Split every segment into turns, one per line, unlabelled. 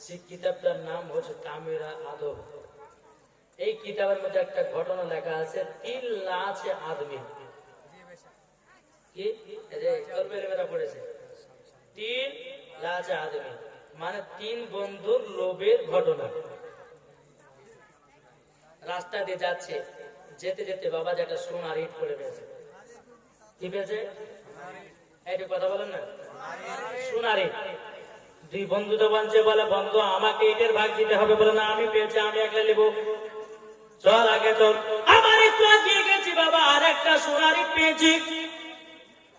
সেই কিতাবটার নাম হচ্ছে তামিরা আদব। এই কিতাবের মধ্যে একটা ঘটনা লেখা আছে আদমি। পড়েছে। তিন লাচ আদমি। মানে তিন বন্ধুর লোভের ঘটনা। রাস্তা দিয়ে যাচ্ছে, যেতে যেতে বাবা যেটা সোনার ইট পড়ে পেয়েছে কি পেয়েছে? এইটা কথা বলেন দুই বন্ধু তো বলছে বলে, বন্ধু, আমাকে ইটের ভাগ দিতে হবে বলে, না, আমি পেয়েছি, আমি একলা নেব। চল আগে চল। আমার একটু আগিয়ে গেছি বাবা, আর একটা সোনার পেয়েছি।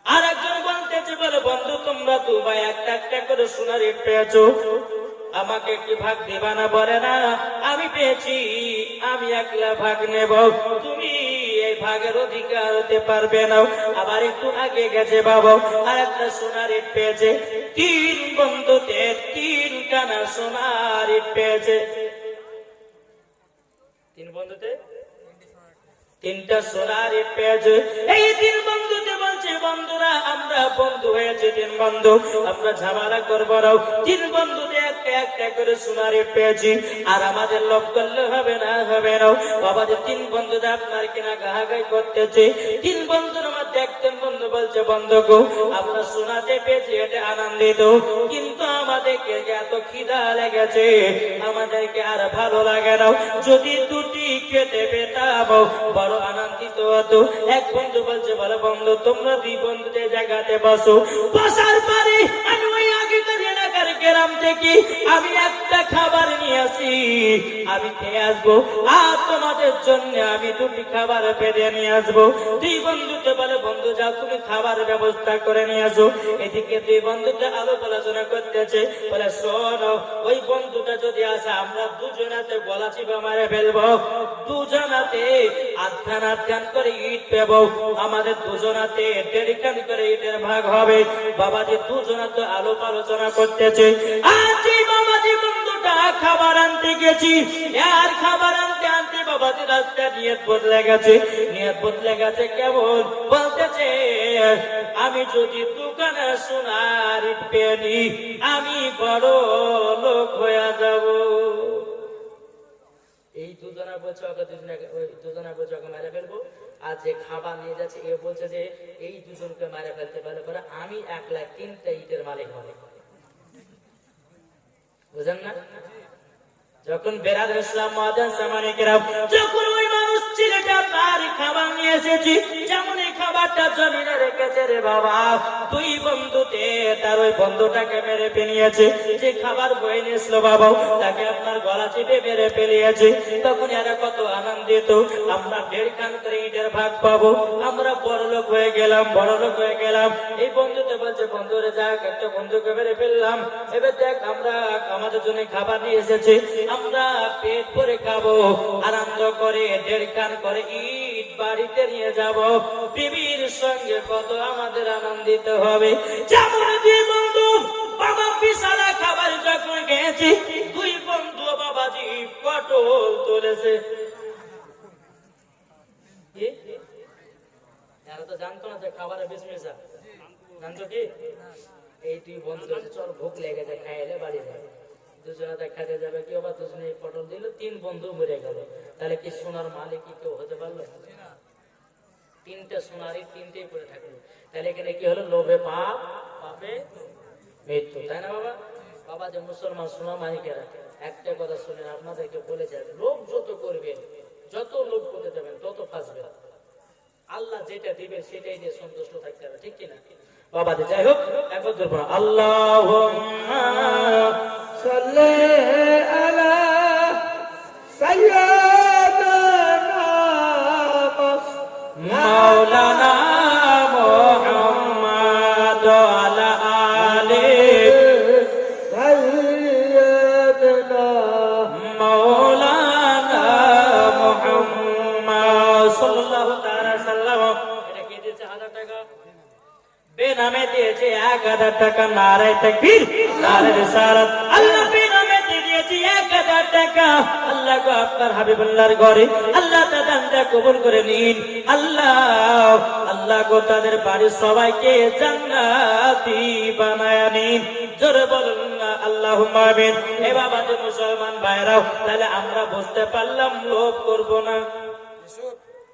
আর একজন বলতেছে, বলে, বন্ধু, তোমরা দু ভাই একটা একটা করে সোনারি পেয়েছ। আমাকে কি ভাগ দিবা না বলে না? আমি পেয়েছি, আমি একলা ভাগ নেব। তুমি ভাগের অধিকার হতে পারবে না। আবার একটু আগে গেছে বাবা আর একটা সোনারি পেয়েছে। তিন বন্ধুতে তিন কানা সোনারি পেয়েছে। তিন বন্ধুতে তিনটা সোনারি পেয়েছে। এই তিন বলছে বন্ধুরা, আমরা বন্ধু হয়েছে তিন বন্ধু। আমরা ঝামেলা করব তিন একটা করে সোনার পেয়েছি। আর আমাদের লোভ করলে হবে না হবে না। আমাদের তিন বন্ধুতে আপনার কিনা গাহাগাই করতেছে। তিন বন্ধুর মধ্যে একজন বন্ধু বলছে, বন্ধু গো, আমরা সোনাতে পেয়েছি, এটা আনন্দিত। কিন্তু আমাদেরকে এত খিদা লেগেছে, আমাদেরকে আর ভালো লাগে না। যদি দুটি খেতে পেতাম, বড় আনন্দিত এক বন্ধু বলছে বলো বন্ধু তোমরা দুই বন্ধুদের জায়গাতে বসো। বসার পরে গ্রাম থেকে আমি একটা খাবার নিয়ে আসি। আমি খেয়ে আসব। আর তোমাদের জন্য আমি দুটি খাবার পেরে নিয়ে আসব। দুই বন্ধুতে বলে, বন্ধু, যাও, তুমি খাবার ব্যবস্থা করে নিয়ে আসো। এদিকে দুই বন্ধুতে আলো আলোচনা করতেছে। বলে, শোনো, ওই বন্ধুটা যদি আসে, আমরা দুজনাতে গলা চিপা মারে ফেলব। দুজনাতে আধ্যান আধ্যান করে ইট পেব। আমাদের দুজনাতে দেড় করে ইটের ভাগ হবে। বাবাজি দুজনাতে আলো আলোচনা করতেছে। আজ বন্ধুটা খাবার আনতে গেছি। আর খাবার আনতে আনতে রাস্তা নিয়ত বদলে গেছে। নিয়ত বদলে গেছে কেমন? বলতেছে আমি যদি দোকানে সোনার নিই, আমি বড় লোক হয়ে যাব। এই দুজনা বলছে ওকে দুজনাকে ওই দুজনা বলছে ওকে মেরে ফেলব। আর যে খাবার নিয়ে যাচ্ছে এ বলছে যে এই দুজনকে মেরে ফেলতে পারলে পরে আমি এক লাখ তিনটা ইটের মালিক হবে। বুঝেন না? যখন বেরাদ ইসলাম মহাদান সামানিকেরাম যখন ওই আমরা দেড় ভাগ পাবো। আমরা বড় লোক হয়ে গেলাম, বড় লোক হয়ে গেলাম। এই বন্ধুতে বলছে বন্ধুরে যাক, একটা বন্ধুকে মেরে ফেললাম। এবার দেখ, আমরা আমাদের জন্য খাবার নিয়ে এসেছি। আমরা পেট ভরে খাব আনন্দ করে দেড় করে ইট বাড়িতে নিয়ে যাব। বিবির সঙ্গে কত আমাদের আনন্দিত হবে। যেমন দুই বন্ধু, বাবা বিশালা খাবার যখন গেছি দুই বন্ধু বাবাজি পটল তুলেছে। জানতো না যে খাবারে বেশ মেশা জানতো কি? এই দুই বন্ধু চল ভোগ লেগে যায় খাইলে বাড়ি যায়। সোনার কি হলো? লোভে তাই না একটা কথা শুনেন আপনাদেরকে বলে যাবে লোভ যত করবে যত লোভ করতে যাবেন, তত ফাঁসবেন। আল্লাহ যেটা দিবে, সেটাই দিয়ে সন্তুষ্ট থাকতে হবে, ঠিক কিনা? বাবা, যাই হোক আল্লাহ
صلي
এক হাজার টাকা নারায় নারায় আল্লাহ দিয়েছে এক হাজার টাকা। আল্লাহ গো আপনার হাবিবুল্লাহর ঘরে আল্লাহ কবুল করে নিন। আল্লাহ আল্লাহ গো তাদের বাড়ির সবাইকে জান্নাতি বানায় নিন। জোরে বলুন আল্লাহ এ বাবা যে মুসলমান ভাইরাও, তাহলে আমরা বুঝতে পারলাম লোভ করব না।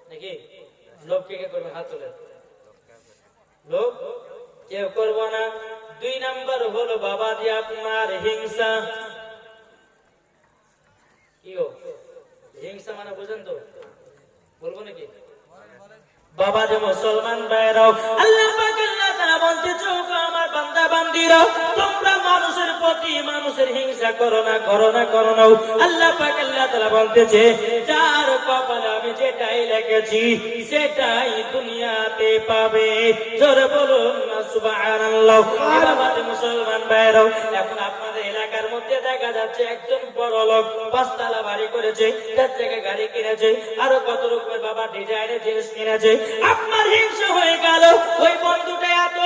নাকি? লোভ কে কে করবে? হাত তোলেন লোভ কেউ করব না। দুই নাম্বার হলো বাবা যে আপনার হিংসা। কি হিংসা মানে বোঝেন তো? বলব নাকি? বাবা যে মুসলমান ভাইরাও আল্লাহ আল্লাহ যার আমি যেটাই সেটাই দুনিয়াতে পাবে। বাবা মুসলমান ভাইরাও এখন আপনাদের এলাকার মধ্যে দেখা যাচ্ছে একজন বড় লোক পাঁচতলা বাড়ি করেছে চার জায়গায় গাড়ি কিনেছে, আরও কত রকমের বাবা ডিজাইনের জিনিস কিনেছে। আপনার হিংসা হয়ে গেল। ওই বন্ধুটা এত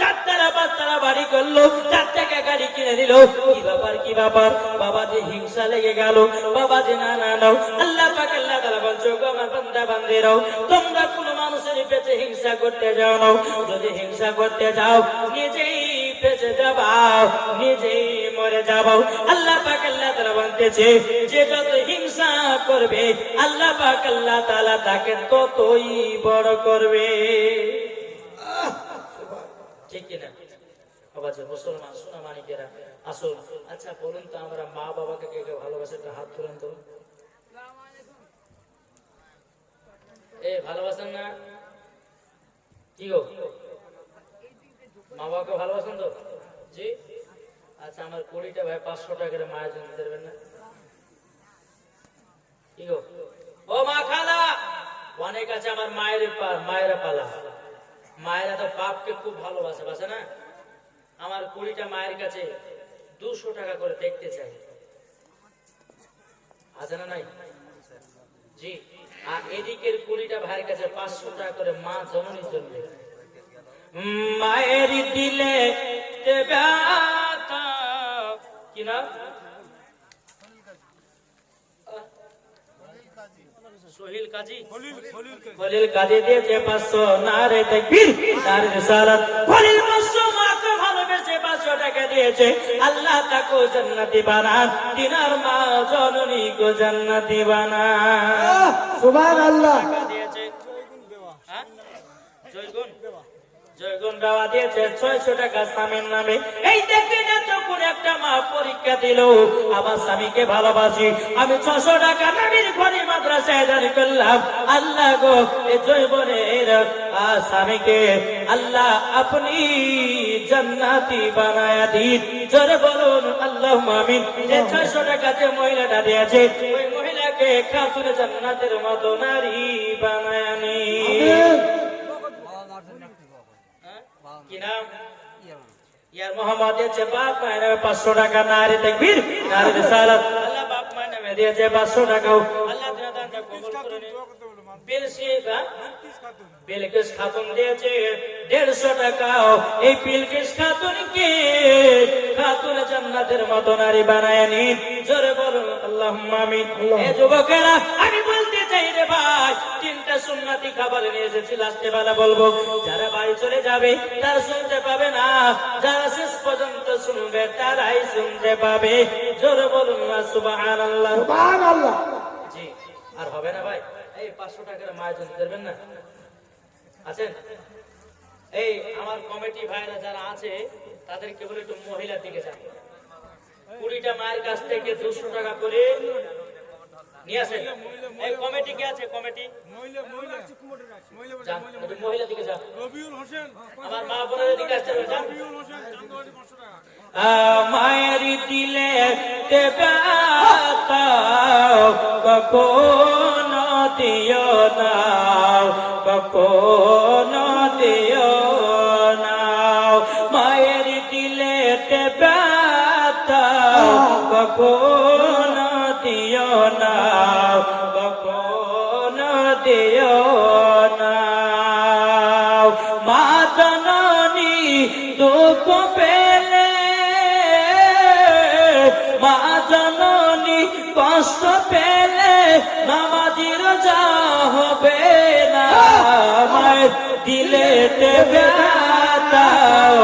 চারতলা, পাঁচতলা বাড়ি করল চার টাকা গাড়ি কিনে দিল কি ব্যাপার কি ব্যাপার? বাবা যে হিংসা লেগে গেল। বাবা যে না না নাও আল্লাহ পাক, আল্লাহ তাআলা বলছো আমার বান্দা বান্দিরাও তোমরা কোনো মানুষের পেছে হিংসা করতে যাও না। যদি হিংসা করতে যাও, নিজেই বেঁচে যাবাও নিজেই মরে যাবাও আল্লাহ পাক আল্লাহ তাআলা বলতেছে, যে যত হিংসা করবে, আল্লাহ পাক আল্লাহ তাআলা তাকে ততই বড় করবে। ঠিক কিনা মুসলমান আচ্ছা আমার কুড়িটা ভাই পাঁচশো টাকা করে মায়ের জন্য দেবেন না? কি গো? ও মা খালা! অনেক আছে আমার মায়ের মায়েরা পালা। মায়েরা তো বাপকে খুব ভালোবাসে, বাসে না? আমার কুড়িটা মায়ের কাছে দুশো টাকা করে দেখতে চাই। আছে না নাই? জি। আর এদিকের কুড়িটা ভাইয়ের কাছে পাঁচশো টাকা করে মা জননীর জন্য। মায়ের দিলে কি না সোহিল কাজী। খলিল কাজী। দিয়েছে পাঁচশো নারে তাকবীর। নারে রিসালাত খলিল পাঁচশো মাকে ভালোবেসে পাঁচশো টাকা দিয়েছে। আল্লাহ তাকে জান্নাতি বানান দিনার মা জননী গো জান্নাতি বানান।
সুবহান আল্লাহ
টাকা দিয়েছে। হ্যাঁ? জয়গুণ? জয়গুণ দেওয়া দিয়েছে ছয়শো টাকা স্বামীর নামে। এই দেখতে যখন একটা মা পরীক্ষা দিল আমার স্বামীকে ভালোবাসি আমি ছশো টাকা নামির ঘরে মাদ্রাসায় দান করলাম। আল্লাহ গো জৈবনের স্বামীকে আল্লাহ আপনি জান্নাতি বানায়া দিন। জোরে বলুন আল্লাহ আমিন। যে ছয়শো টাকা যে মহিলাটা দিয়েছে ওই মহিলাকে খাতুনে জান্নাতের মতো নারী বানায়া নিন কি নাম ইয়ার মোহাম্মদ দিয়েছে বাপ মায়ের নামে পাঁচশো টাকা নারী দেখবির নারী রিসালাত আল্লাহ বাপ মায়ের নামে দিয়েছে পাঁচশো টাকাও আল্লাহ দিনা দানটা কবুল করে নিন বিলসি বা বিলকিস খাতুন দিয়েছে দেড়শো টাকাও এই বিলকিস খাতুনকে খাতুন জান্নাতের মতো নারী বানায় নিন জোরে বলুন আল্লাহ আমিন যুবকেরা আমি বলতে চাই রে ভাই সুন্নাতি খাবার নিয়ে এসেছি লাস্টে বেলা বলব যারা বাড়ি চলে যাবে তারা শুনতে পাবে না। যারা শেষ পর্যন্ত শুনবে তারাই শুনতে পাবে। জোরে বলুন না
সুবহান আল্লাহ
জি আর হবে না ভাই? এই পাঁচশো টাকার মায়ের দেবেন না? আছেন? এই আমার কমিটি ভাইরা যারা আছে তাদের কেবল একটু মহিলার দিকে যান। কুড়িটা মায়ের কাছ থেকে দুশো টাকা করে নিয়ে আসেন। এই কমিটি কে আছে? কমিটি? যান একটু মহিলা দিকে যান।
রবিউল হোসেন।
আমার মা বোনের দিকে আসতে হবে যান।
রবিউল হোসেন জানুয়ারি পাঁচশো টাকা।
মায়ের দিলে কখনো দিও না কখনো দিও না। মায়ের দিলে কখনো না কখনো দিও না মা জননী দুঃখ পেলে পেলে, নামাজির যা হবে না মায়ের দিলে ব্যথাও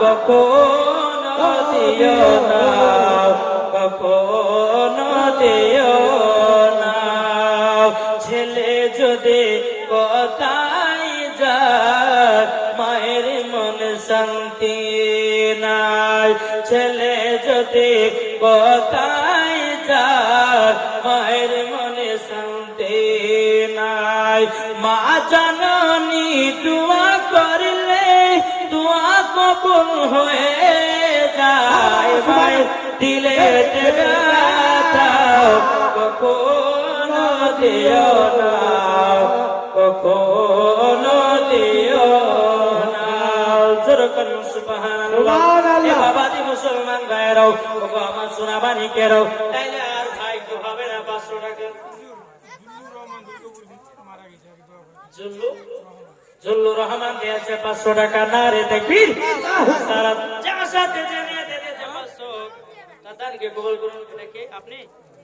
কখনো দিও না কখনো দিও না। ছেলে যদি কোথায় যায়, মায়ের মন শান্তি নাই। ছেলে যদি কোথায় যায়, মায়ের মনে শান্তি নাই। মা জাননি দোয়া করলে দোয়া কবুল হয়ে যায় মায়ের দিলে কখনো দিও না কখনো দিও না। যেরকম সুবহানাল্লাহ। মুসলমান গায়েরাও আমার সোনা বাণিকেরাও তাইলে আর ভাই তো হবে না পাঁচশো টাকা
জিল্লুর রহমান দুর্গাপুর মারা গেছে এক দোয়া করে।
জুল্লু রহমান দিয়েছে পাঁচশো টাকা। না রে দেখবির সারা যা সাথে জেনে দে দিয়েছে পাঁচশো। তাদেরকে কবল করুন দেখে? আপনি?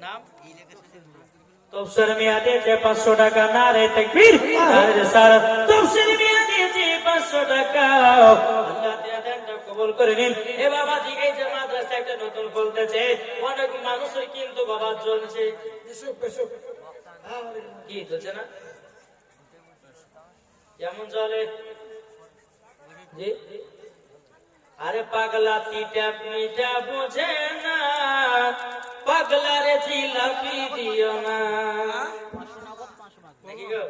নাম? তফসির মিয়া দিয়েছে পাঁচশো টাকা। না রে দেখবির সারা তফসির মিয়া দিয়েছে পাঁচশো টাকা। আল্লাহ দিয়া দেনটা কবুল করে নিন। এ বাবাজি এই যে মাদ্রাসা একটা নতুন খুলতেছে। অনেক মানুষের কিন্তু বাবা চলছে কি চলছে না? কেমন চলে। জি? আরে পাগলা তিটা মিটা বুঝে না পাগলা রে জিলাপি দিও না। নাকি গো?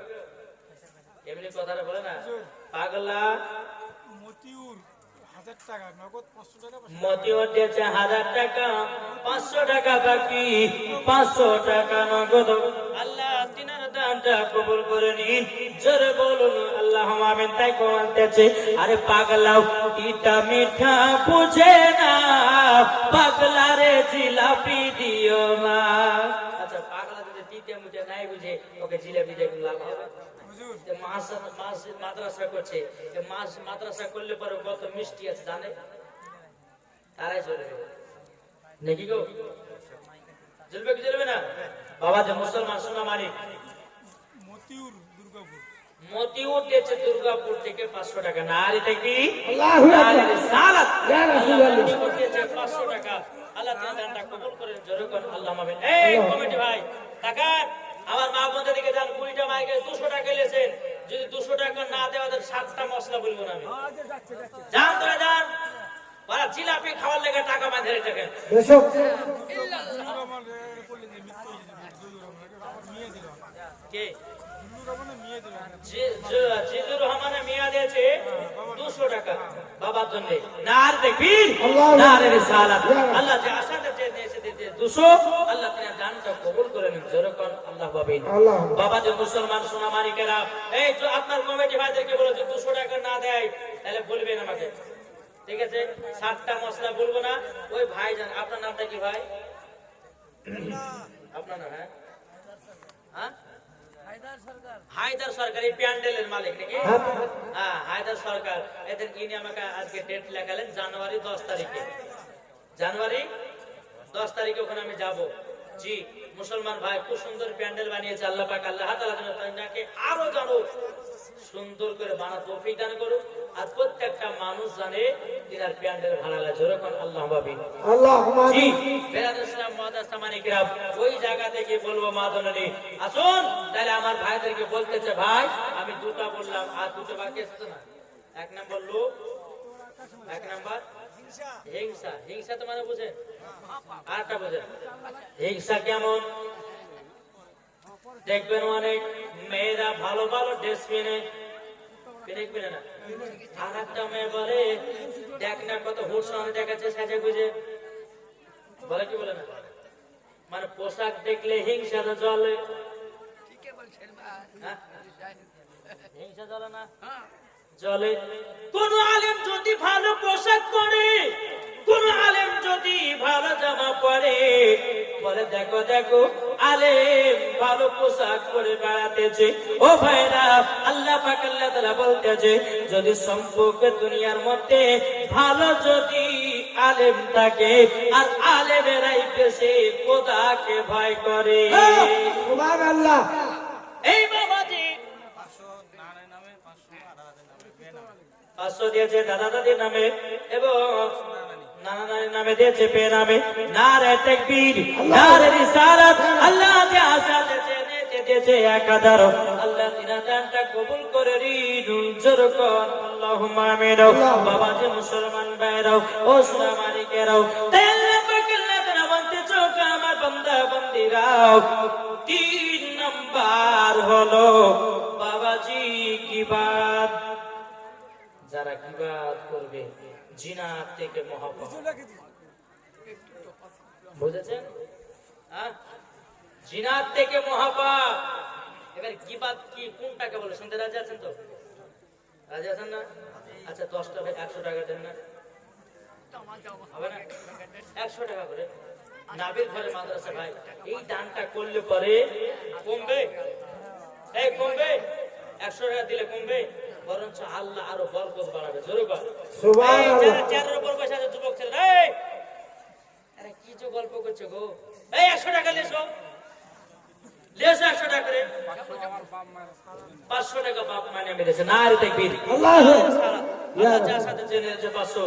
এমনি কথাটা বলে না? পাগলা
মতিউর হাজার টাকা নগদ পাঁচশো টাকা পাঁচশো
মতি উঠেছে হাজার টাকা পাঁচশো টাকা বাকি পাঁচশো টাকা নগদ। আল্লাহ তিনার দানটা কবুল করে নিন। জোরে বলুন আল্লাহ আমিন তাই কমাতেছে আরে পাগলাও ইটা মিঠা বুঝে না। পাগলা রে জিলাপি দিও না আচ্ছা পাগলা যদি তিতা মিঠা নাই বুঝে ওকে জিলাপি দিয়ে লাভ হবে।
হুজুর
যে মাছ মাছ মাদ্রাসা করছে। এ মাদ্রাসা করলে পরে কত মিষ্টি আছে জানে? তারাই চলে যাবে। নাকি গো? চলবে কি চলবে না? বাবা যে মুসলমান সোনা মানি
মতিউর দুর্গাপুর
থেকে পাঁচশো টাকা। নারী থেকে উঠেছে পাঁচশো টাকা। আল্লাহ দানটা কবুল করে জোরে কোন আল্লাহ এই কমিটি ভাই টাকার আমার মা বোনদের দিকে যান কুড়িটা মাইকে দুশো টাকা লেছেন যদি দুশো টাকা না দেওয়া তাহলে সাতটা মশলা বলব না আমি। যান তোরা যান। ওরা জিলাপি খাওয়ার লেগে টাকা বাঁধে রেখেছেন
বেশক
জিল্লুর রহমান এখানে করলেন যে মৃত্যু হয়েছে জিল্লুর রহমান এটা আমার মেয়ে
দিয়েছে দুশো টাকা বাবার জন্য।
আল্লাহু।
নারের সালাত। আল্লাহ যে আশাতে যে দিয়েছে দুশো। আল্লাহ তিনি দানটা কবুল করে নিন যেরকম পাবেন বাবা যে মুসলমান সোনা মানিকেরা এই যে আপনার কমিটি ভাইদেরকে বলো যে দুশো টাকা না দেয় তাহলে বলবেন আমাকে। ঠিক আছে? সাতটা মশলা বলব না। ওই ভাই জান আপনার নামটা কি ভাই? আপনার নাম হ্যাঁ? হ্যাঁ? হায়দার সরকার। এই প্যান্ডেলের মালিক নাকি? হ্যাঁ। হায়দার সরকার। এদের ইনি আমাকে আজকে ডেট লেখালেন জানুয়ারি দশ তারিখে। জানুয়ারি দশ তারিখে ওখানে আমি যাব। জি। মুসলমান ভাই খুব সুন্দর প্যান্ডেল বানিয়েছে আল্লাহ পাক। আল্লাহ তাআলা যেন তাকে আরও জানো সুন্দর করে বানা তৌফিক দান করুক। আর প্রত্যেকটা মানুষ জানে তিনার প্যান্ডেল ভালো লাগে। যেরকম আল্লাহ
আল্লাহ
জি বেরাদ ইসলাম মাদ্রাসা মানিকরাম ওই জায়গা থেকে বলব আসুন তাহলে আমার ভাইদেরকে বলতেছে ভাই আমি দুটা বললাম আর দুটো বাকি আছে তো না? এক নাম্বার লোক এক নাম্বার হিংসা হিংসা তো মানে বুঝে। আরটা বুঝে? হিংসা কেমন? দেখবেন অনেক মেয়েরা ভালো ভালো ড্রেস কিনে কিনে না? আর একটা মেয়ে বলে দেখ না কত হুট সঙ্গে দেখাচ্ছে সাজে গুজে। বলে কি বলে না? মানে পোশাক দেখলে হিংসা তো জলে হ্যাঁ? হিংসা জ্বলে না? জলে কোন আলেম যদি ভালো পোশাক পরে, কোন আলেম যদি ভালো জামা পরে, বলে, দেখো দেখো, আলেম ভালো পোশাক পরে বেড়াতেছে। ও ভাইরা, আল্লাহ পাক, আল্লাহ বলতেছে, যদি সম্পর্ক দুনিয়ার মধ্যে ভালো যদি আলেম থাকে, আর আলেমেরাই সে খোদাকে ভয় করে।
সুবহান আল্লাহ
এই বাবাজি
পাঁচশো নানের নামে পাঁচশো আধারাদের নামে বে নামে
পাঁচশো দিয়েছে দাদা দাদির নামে এবং নানা নানির নামে দিয়েছে পে নামে। নারে তেকবীর নারে রিসালাত আল্লাহ যে আশা দিয়েছে দিয়েছে দিয়েছে এক হাজার আল্লাহ তিনা দানটা কবুল করে রিন জোর আল্লাহুম্মা আমিন। বাবা যে মুসলমান ভাইরাও ও সোনা মালিকেরাও তাই আল্লাহ পাক আল্লাহ তাআলা বলতে চোখ আমার বান্দা বান্দিরাও। তিন নাম্বার হলো বাবাজি কিবাদ যারা কিবাদ করবে, জিনার থেকে বুঝেছেন? হ্যাঁ? থেকে মহাপাপ। এবার কি কোনটাকে বলে? শুনতে রাজি আছেন তো? রাজি আছেন না? আচ্ছা দশ টাকা একশো টাকা দেন না। হবে না? একশো টাকা করে। নাবির ঘরে মাদ্রাসা, ভাই, এই দানটা করলে পরে কমবে? এই কমবে? একশো টাকা দিলে কমবে? বরঞ্চ আল্লাহ আরও বরকত বাড়াবে। জোরে চেয়ারের উপর বসে আছে যুবক ছেলে এই! আরে কি যে গল্প করছ গো। এই একশো টাকা লেসো। লেসো একশো টাকা করে। পাঁচশো টাকা বাপ মানে মেরেছে। না রে দেখবির
আল্লাহ
যার সাথে জেনে যে পাঁচশো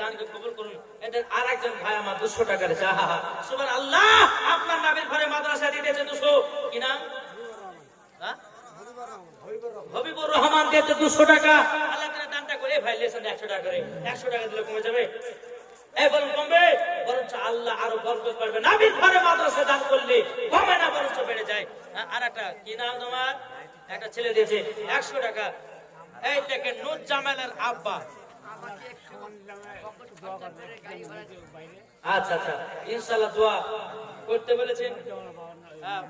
দানকে কবুল করুন। এদের আর একজন ভাই আমার দুশো টাকা দিয়েছে আহা সুবান আল্লাহ আপনার নামের ঘরে মাদ্রাসা দিতেছে দুশো। কি নাম? হ্যাঁ? হবিবুর রহমান দিয়েছে দুশো টাকা। আল্লাহ তারা দানটা করে ভাই লেসন একশো টাকা করে। একশো টাকা দিলে কমে যাবে। এই বলুন কমবে আল্লাহ আরও বরকত দান করলে কমে না বরঞ্চ বেড়ে যায়। আর একটা কি নাম তোমার? একটা ছেলে দিয়েছে একশো টাকা। এই দেখেন নুর জামালের আব্বা। আচ্ছা আচ্ছা ইনশাআল্লাহ দোয়া করতে বলেছেন। নুর হ্যাঁ,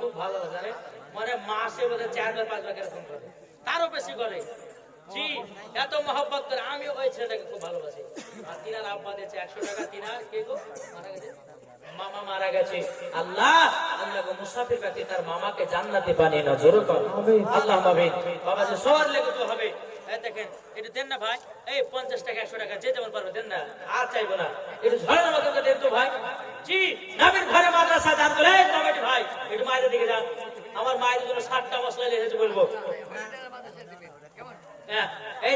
খুব মানে ভালোবাসি আর তিনার আব্বা একশো টাকা মামা মারা গেছে আল্লাহ আল্লাহ ব্যক্তি তার মামাকে জান্নাতে বানিয়ে না জোর আল্লাহ আমিন বাবা যে সবার লেগে তো হবে এই দেখেন এটা দেন না ভাই। এই পঞ্চাশ টাকা একশো টাকা যে যেমন পারবে দেন না। আর চাইব না। একটু ঝড়ের মতো দেন তো ভাই। জি নাবির ঘরে মাদ্রাসা দান করে কমিটি ভাই একটু মায়ের দিকে যান। আমার মায়ের জন্য ষাটটা মশলা লিখেছে বলব। হ্যাঁ, এই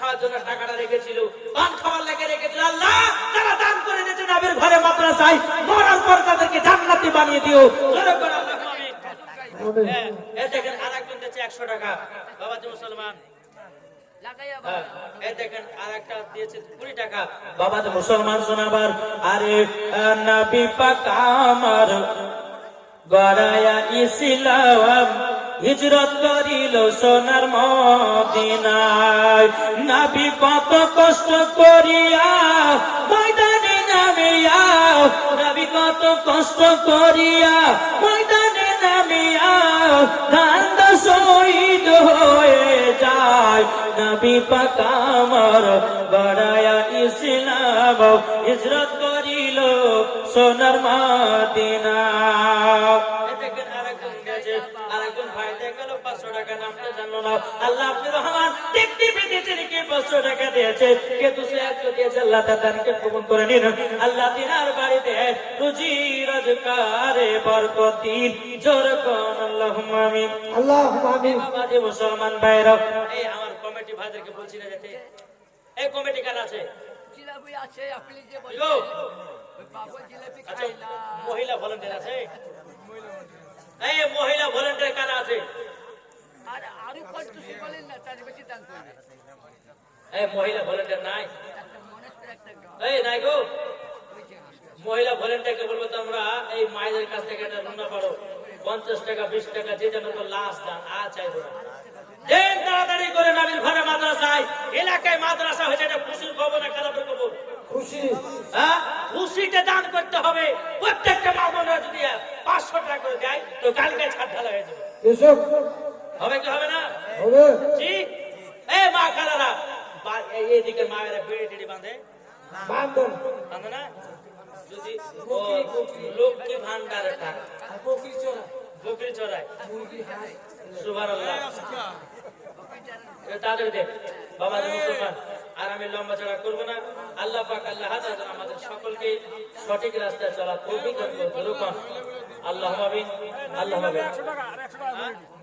খাওয়ার জন্য টাকাটা রেখেছিল। বানিয়ে দিও। হ্যাঁ, দেখেন একশো টাকা। বাবা মুসলমান। হ্যাঁ, দেখেন আর একটা দিয়েছে কুড়ি টাকা। বাবা মুসলমান শোনাবার। আরে নবী পাক আমার। গড়ায়া ইসলাম হিজরত করিল সোনার মদিনায়। নাবি কত কষ্ট করিয়া ময়দানে নামিয়া। নাবি কত কষ্ট করিয়া ময়দানে নামিয়া ধান শহীদ হয়ে যায়। নবী পাক আমার গড়ায়া ইসলাম ইজরত করিল সোনার মাদিনা। জানলো না আল্লাহ আপনি রহমান দেখতে পেতেছেন কে পাঁচশো টাকা দিয়েছে কে দুশো একশো দিয়েছে আল্লাহ তাদেরকে কবুল করে নিন। আল্লাহ তিনার বাড়িতে রুজি রোজগারে বরকতির জোর কোন আল্লাহ আমিন।
আল্লাহ আমিন।
মুসলমান ভাইরা এই আমার কমিটি ভাইদেরকে বলছি না যেতে এই কমিটি কার আছে?
জিলাপি আছে আপনি যে
ইগো,
বলছেন জিলাপি
আচ্ছা
না।
মহিলা ভলেন্টিয়ার আছে? এই মহিলা ভলেন্টিয়ার কারা আছে?
আর আরও কন্ট্রোসি বলেন না তার বেশি দাম করবে
এই মহিলা ভলেন্টিয়ার নাই। এই নাই গো। মহিলা ভলেন্টিয়ারকে বলব তো আমরা এই মায়েদের কাছ থেকে একটা রুনা পারো পঞ্চাশ টাকা বিশ টাকা যে যেন লাশ দান আ চাইব না। দেন তাড়াতাড়ি করে নাবির ঘরে মাদ্রাসায়। এলাকায় মাদ্রাসা হয়েছে এটা খুশির খবর না খারাপের খবর?
খুশি।
হ্যাঁ? খুশিতে দান করতে হবে। প্রত্যেকটা মা বোনেরা যদি পাঁচশো টাকা করে দেয় তো কালকে ছাড় ঢালা হয়ে যাবে। হবে কি হবে না?
হবে।
জি। এ মা খালারা বা- এই- এইদিকে মায়েরা বিড়ি টিড়ি বাঁধে।
বান্ধব
বাঁধে না? যদি লক্ষ্মী ভান্ডারের টাকা বকরি চড়ায়। সুবহানাল্লাহ। এ তাড়াতাড়ি বাবা মুসলমান আর আমি লম্বা চড়া করব না। আল্লাহ পাক আল্লাহ হাজার আমাদের সকলকে সঠিক রাস্তায় চলা তৌফিক দান আল্লাহ আল্লাহ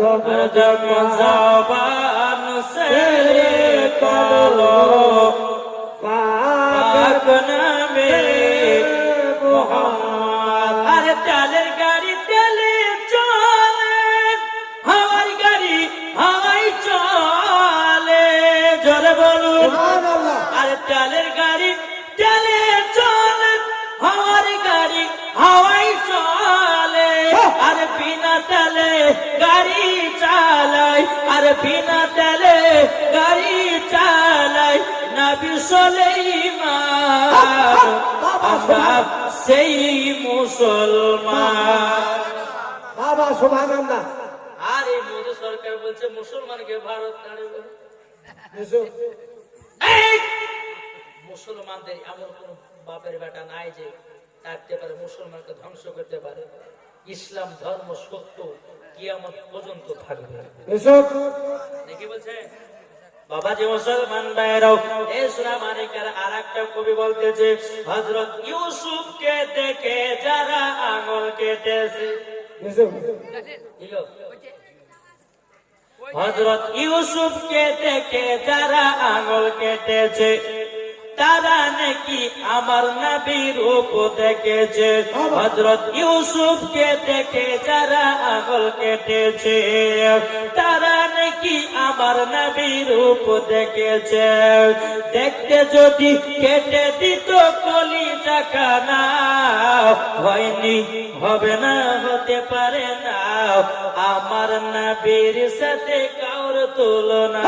गम
जब जबान से कर लो पाक नामे मोहम्मद अरे चले गाड़ी चले चले हमारी गाड़ी हवाई चले
जोर बोलो
अरे चले गाड़ी তেলে গাড়ি চালাই আর বিনা তেলে গাড়ি চালাই নবী সুলাইমান আমরা সেই মুসলমান।
বাবা
আর এই মোদী সরকার বলছে মুসলমানকে ভারত মুসলমানদের এমন কোন বাপের বেটা নাই যে থাকতে পারে মুসলমানকে ধ্বংস করতে পারে। ইসলাম ধর্ম সত্য কিয়ামত পর্যন্ত থাকবে। দেখি বলছে বাবা যে মুসলমান ভাইরাও এই সুরা মানিকার আর একটা কবি বলতেছে হজরত ইউসুফকে দেখে যারা আঙুল কেটেছে। কি? হজরত ইউসুফকে দেখে যারা আঙুল কেটেছে। তারা নাকি আমার নবীর রূপ দেখেছে? হজরত ইউসুফকে দেখে যারা আঙুল কেটেছে তারা নাকি আমার নবীর রূপ দেখেছে। দেখতে যদি কেটে দিত কলি চাকানা হয়নি হবে না হতে পারে না। আমার নবীর সাথে কাউর তুলনা।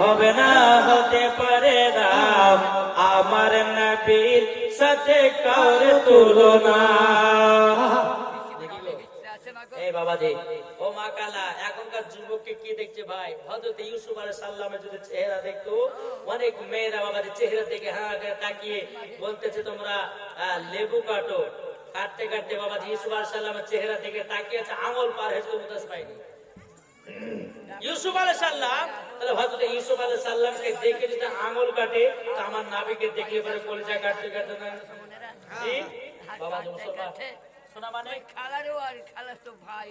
হবে না হতে পারে না। আমার নবীর সাথে কাউর তুলনা। এই বাবাজি ও মা কালা এখনকার যুবককে কি দেখছে ভাই? হযরত ইউসুফ সালামের যদি চেহারা দেখতো অনেক মেয়েরা বাবাজি চেহারা দেখে হ্যাঁ তাকিয়ে বলতেছে তোমরা লেবু কাটো। কাটতে কাটতে বাবাজি ইউসুফ সালামের চেহারা দেখে তাকিয়ে আঙুল পার হয়েছে পাইনি ইউসুফ আলাইহিস সালাম তাহলে হযরত ইউসুফ আলাইহিস সালামকে দেখে যদি আঙুল কাটে তো আমার নাবিকে দেখলে পরে কলিজা কাটতে কাটতে না? শোনা মানে?
খালারও আর খালার তো ভাই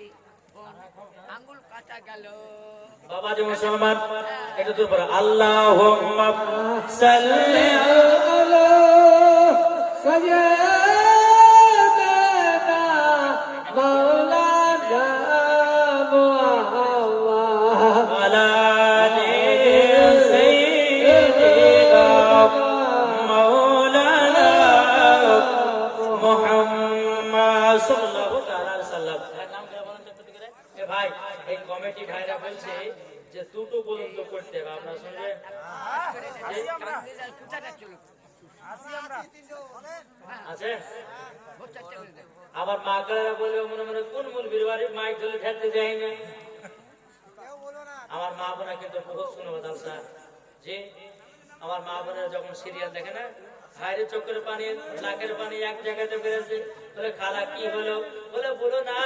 আঙ্গুল কাটা গেল।
বাবা যে মুসলমান এটা তো বড় আল্লাহ সাল্লি
আলা সাইয়্যিদানা
কমিটি ভাইরা বলছে যে দুটো পর্যন্ত করতে হবে আপনারা আছে আবার কালেরা বলবে মনে মনে কোন মুরগির বাড়ি মাইক ধরে খেতে যাই না আমার মা বোনা কিন্তু বহুত শুনব দালসা যে আমার মা বোনেরা যখন সিরিয়াল দেখে না ভাইয়ের চোখের পানি, নাকের পানি এক জায়গাতে বেড়েছে। বলে, খালা, কি হলো? বলে, বলো না,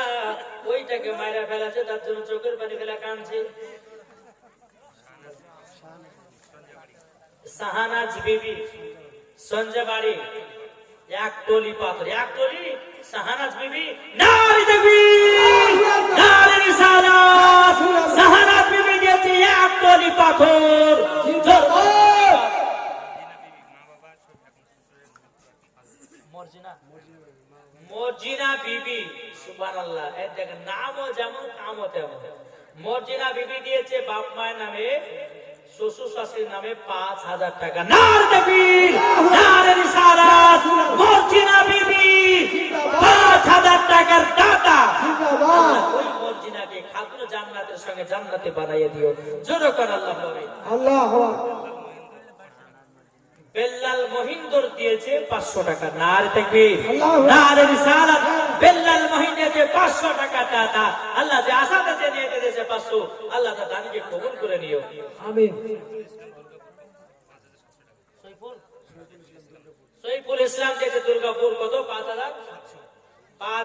ওইটাকে মায়েরা ফেলাছে, তার জন্য চোখের পানি ফেলা কানছে সাহানাজ বিবি সঞ্জয় বাড়ি, এক টলি পাথর, এক টলি সাহানাজ বিবি নারী দেখবি নারী রিসালাত সাহানাজ বিবি দিয়েছে এক টলি পাথর। মর্জিনা? বিবি সুবহানাল্লাহ। এর দেখেন নামও যেমন কামও তেমন। মর্জিনা বিবি দিয়েছে বাপ মায়ের নামে শ্বশুর শাশুড়ির নামে পাঁচ হাজার টাকা। নার দেবী মর্জিনা বিবি পাঁচ হাজার টাকার দাতা। ওই মর্জিনাকে খাতুন জান্নাতের সঙ্গে জান্নাতে বানাইয়ে দিও। জোরে কর আল্লাহ
আল্লাহ
বেল্লাল মহিন্দর দিয়েছে পাঁচশো টাকা। নার তাকবীর। নার রিসালাত। বেল্লাল মহিন পাঁচশো টাকা দাতা আল্লাহ যে আশা দিয়েছে নিয়ে দিয়েছে পাঁচশো আল্লাহ তা দানকে কবুল করে নিও।
আমিন।
সৈফুল? ইসলাম দিয়েছে দুর্গাপুর কত? পাঁচ হাজার? পাঁচ